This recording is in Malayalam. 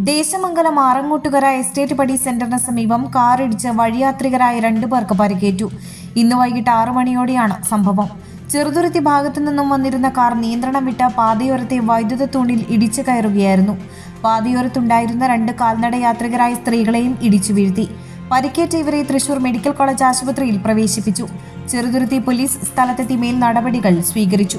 ദേശമംഗലം ആറങ്ങോട്ടുകര എസ്റ്റേറ്റ് പടി സെന്ററിന് സമീപം കാറിടിച്ച് വഴിയാത്രികരായ രണ്ടു പേർക്ക് പരിക്കേറ്റു. ഇന്ന് വൈകിട്ട് ആറു മണിയോടെയാണ് സംഭവം. ചെറുതുരുത്തി ഭാഗത്തു നിന്നും വന്നിരുന്ന കാർ നിയന്ത്രണം വിട്ട പാതയോരത്തെ വൈദ്യുത തൂണിൽ ഇടിച്ചു കയറുകയായിരുന്നു. പാതയോരത്തുണ്ടായിരുന്ന രണ്ട് കാൽനട യാത്രികരായ സ്ത്രീകളെയും ഇടിച്ചു വീഴ്ത്തി. പരിക്കേറ്റ ഇവരെ തൃശൂർ മെഡിക്കൽ കോളേജ് ആശുപത്രിയിൽ പ്രവേശിപ്പിച്ചു. ചെറുതുരുത്തി പോലീസ് സ്ഥലത്തെത്തി മേൽ നടപടികൾ സ്വീകരിച്ചു.